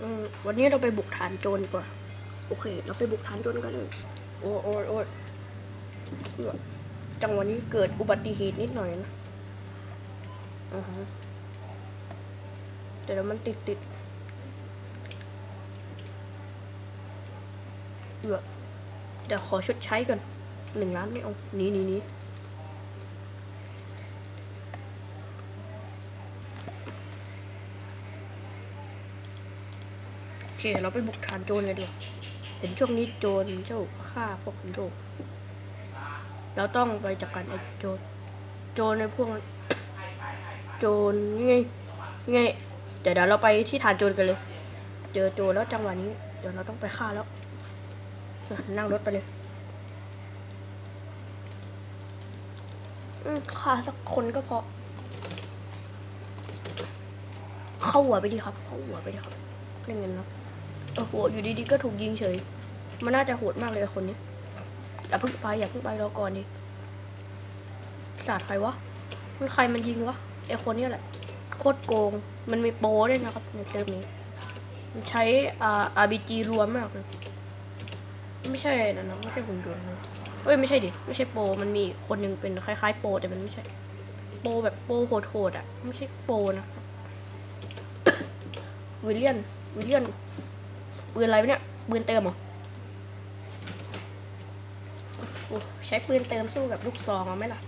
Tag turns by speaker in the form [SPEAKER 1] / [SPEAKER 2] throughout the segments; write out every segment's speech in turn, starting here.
[SPEAKER 1] อืมวันนี้เราไปบุกฐานโจรดีกว่า โอเค เราไปบุกฐานโจรกันเลย โอ้ยโอ้ยโอ้ยเอื้อจังหวะนี้เกิดอุบัติเหตุนิดหน่อยนะอือฮะแต่แล้วมันติดติดเอือเดี๋ยวขอชดใช้ก่อนหนึ่งล้านไม่เอาหนีหนีหนีโอเคเราไปบุกฐานโจรเลยดีกว่าเห็นช่วงนี้โจรเจ้าฆ่าพวกฮีโร่เราต้องไปจัดการไอ้โจรโจรในพวกโจรไงไงเดี๋ยวเดี๋ยวเราไปที่ฐานโจรกันเลย เจอโจรแล้วจังหวะนี้ เดี๋ยวเราต้องไปฆ่าแล้วนั่งรถไปเลยฆ่าสักคนก็พอเข้าหัวไปดีครับ เข้าหัวไปดีครับเล่นเงินเนาะ เออหัวอยู่ดีๆก็ถูกยิงเฉย มันน่าจะโหดมากเลยคนนี้อย่าเพิ่งไปอย่าเพิ่งไปรอก่อนดิสาดใครวะมันใครมันยิงวะไอคนนี้แหละโคตรโกง มันมีโปรด้วยนะครับในเซิร์ฟนี้ มันใช้อ่า RBG รวมมากเลยไม่ใช่นะนะไม่ใช่หุ่นยนต์นะเอ้ยไม่ใช่ดิไม่ใช่โปมันมีคนหนึ่งเป็นคล้ายๆ โปแต่มันไม่ใช่ โปแบบโปโหดๆอะ ไม่ใช่โปนะครับวิลเลียนวิลเลียน ปืนอะไรวะเนี่ยปืนเติมเหรอใช้ปืนเติมสู้กับลูกซองเอาไหมล่ะ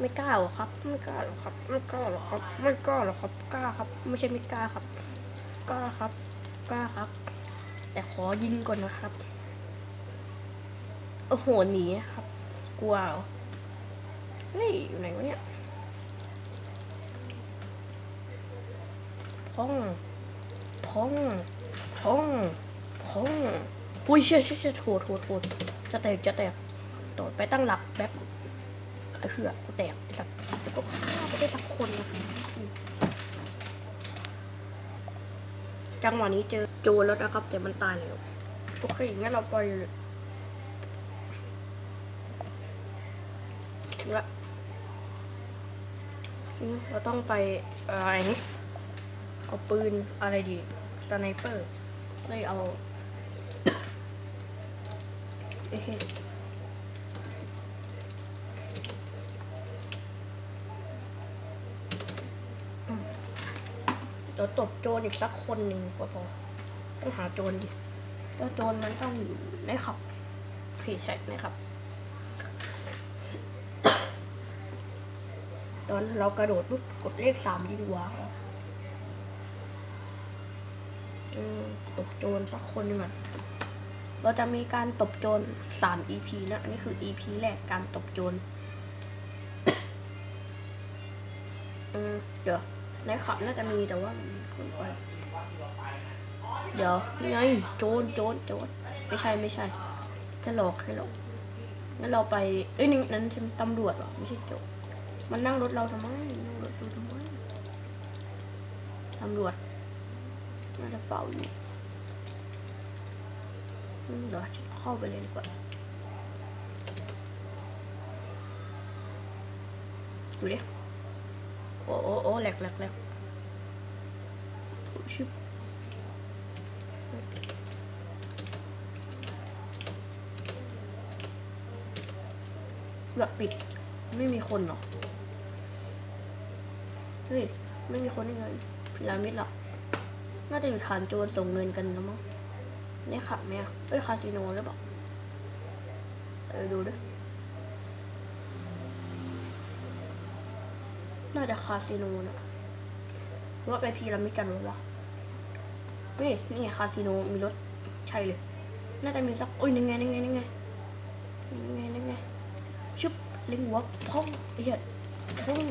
[SPEAKER 1] ไม่กล้าหรอครับ ไม่กล้าหรอครับ ไม่กล้าหรอครับ ไม่กล้าหรอครับ กล้าครับ ไม่ใช่ไม่กล้าครับ กล้าครับ กล้าครับ แต่ขอยิงก่อนนะครับ โอ้โหหนีครับ กลัวเหรอเฮ้ยอยู่ไหนวะเนี่ยท้อง ท้องท้องท้องอุ้ยเชี่ยเชี่ยเชี่ยโถโถโถจะแตกจะแตกต่อไปตั้งหลักแป๊บไอ้เหือกกูแตกไอ้สัตว์ก็ฆ่าไปได้สักคนนะจังหวะนี้เจอโจรแล้วนะครับ แต่มันตายแล้วโอเคงั้นเราไปเลยถึงละเราต้องไปอะไรนี่เอาปืนอะไรดี สไนเปอร์เลยเอาเอ้ยเดี๋ยวตบโจรอีกสักคนหนึ่งก็พอ ต้องหาโจรดิแล้วโจรมันต้องอยู่ในขับพี่ใช่ในขับ ตอนเรากระโดดปุ๊บกดเลขสามยิงวางอืมตบโจรสักคนหนึงอะเราจะมีการตบโจรสาม EP นะอันนี้คือ EP แรกการตบโจรเดี๋ยวในขับน่าจะมีแต่ว่ามันคนไปเดี๋ยวนี่ไงโจรโจรโจรไม่ใช่ไม่ใช่แค่หลอกแค่หลอกงั้นเราไปเอ้ยนั้นใช่ตำรวจหรอไม่ใช่โจรมันนั่งรถเราทำไมนั่งรถเราทำไมตำรวจ น่าจะเฝ้าอยู่เดี๋ยวฉันเข้าไปเลยดีกว่าดูดิโอ้โอ้โอ้แหลกแหลกแหลกชิบเกือบปิด ไม่มีคนหรอ เฮ้ย ไม่มีคนได้ไงพีระมิดหรอ น่าจะอยู่ฐานโจรส่งเงินกันแล้วมั้งนี่ขับไหมอะเอ้ยคาสิโนหรือเปล่าเออดูด้วยน่าจะคาสิโนนะรือว่าไปพีระมิดกันหรือวะเฮ้ยนี่ไงคาสิโนมีรถใช่เลย น่าจะมีสักโอ้ยยังไงยังไงยังไงยังไงยังไงชุบเล็งหัวพ่องไอ้เหี้ยพ่อง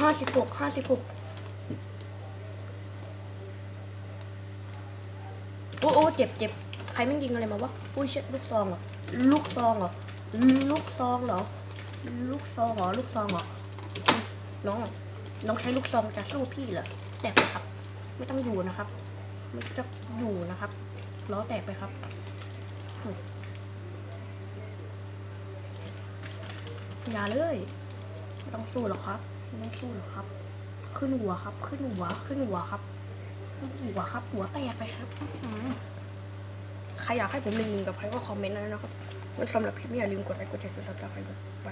[SPEAKER 1] ห้าสิบหกห้าสิบหก โอ้โอ้เจ็บเจ็บใครไม่ยิงอะไรมาวะอุ้ยเช็ดลูกซองเหรอลูกซองเหรอลูกซองเหรอลูกซองเหรอลูกซองเหรอน้องน้องใช้ลูกซองจะสู้พี่เหรอแตกไปครับ ไม่ต้องอยู่นะครับ ไม่ต้องอยู่นะครับล้อแตกไปครับอย่าเลยไม่ต้องสู้หรอกครับไม่ต้องสู้หรอกครับ ขึ้นหัวครับ ขึ้นหัวขึ้นหัวครับ หัวครับ หัวแตกไปครับใครอยากให้ผมหนึ่งหนึ่งกับใครก็คอมเมนต์นะนะครับงั้นสำหรับคลิปนี้อย่าลืมกดไลค์กดแชร์กดซับสไครต์ไป